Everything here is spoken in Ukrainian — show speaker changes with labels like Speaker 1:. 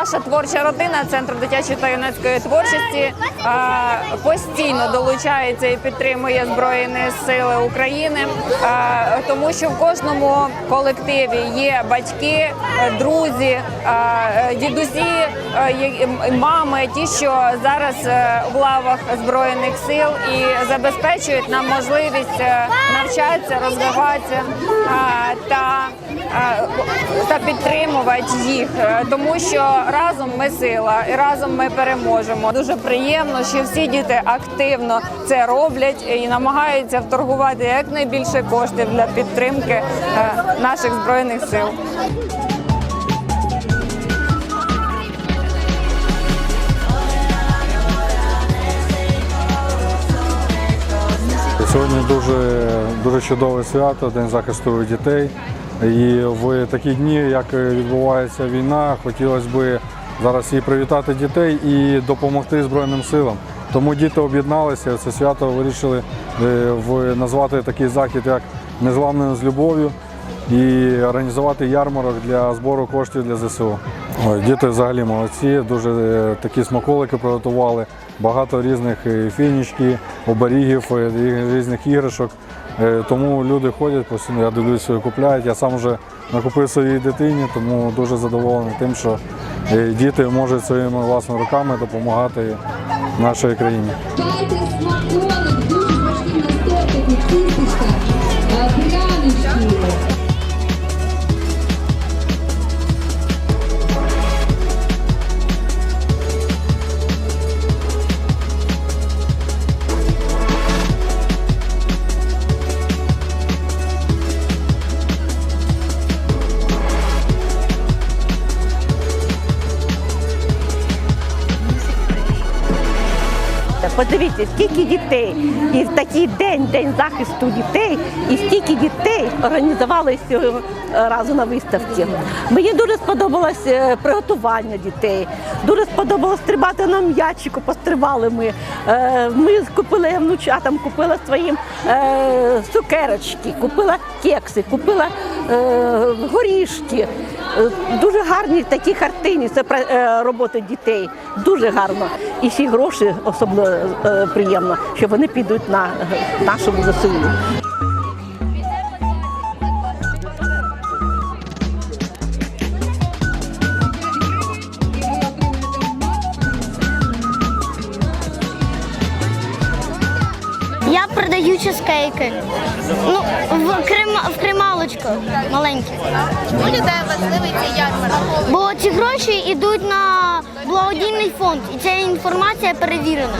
Speaker 1: наша творча родина, центр дитячої та юнацької творчості, постійно долучається і підтримує Збройні Сили України, тому що в кожному колективі є батьки, друзі, дідусі, мами, ті, що зараз е, в лавах збройних сил і забезпечують нам можливість е, навчатися, розвиватися та, та підтримувати їх, Е, тому що разом ми сила і разом ми переможемо. Дуже приємно, що всі діти активно це роблять і намагаються вторгувати якнайбільше коштів для підтримки е, наших збройних сил.
Speaker 2: Сьогодні дуже, дуже чудове свято, День захисту дітей. І в такі дні, як відбувається війна, хотілося б зараз і привітати дітей і допомогти Збройним силам. Тому діти об'єдналися. Це свято вирішили е, назвати такий захід як Незламним з любов'ю і організувати ярмарок для збору коштів для ЗСУ. Ой, діти взагалі молодці, дуже е, такі смаколики приготували, багато різних е, фінічки, оберігів, е, різних іграшок. Тому люди ходять постійно, я дивлюся, купляють. Я сам вже накупив своїй дитині, тому дуже задоволений тим, що діти можуть своїми власними руками допомагати нашій країні.
Speaker 3: Подивіться, скільки дітей, і в такий день, день захисту дітей, і стільки дітей організувалися цього разу на виставці. Мені дуже сподобалось е, приготування дітей, дуже сподобалось стрибати на м'ячику, пострибали ми. Е, Ми купили внучатам, купила своїм е, цукерочки, купила кекси, купила е, горішки. Е, Дуже гарні такі картини, це е, робота дітей. Дуже гарно. І всі гроші особливо е, приємно, що вони підуть на нашому ЗСУ.
Speaker 4: Я скейки, чизкейки. Ну, в, крема, в кремалочку маленькі.
Speaker 5: Чому людей важливий цей ярмарок?
Speaker 4: Бо ці гроші йдуть на благодійний фонд, і ця інформація перевірена.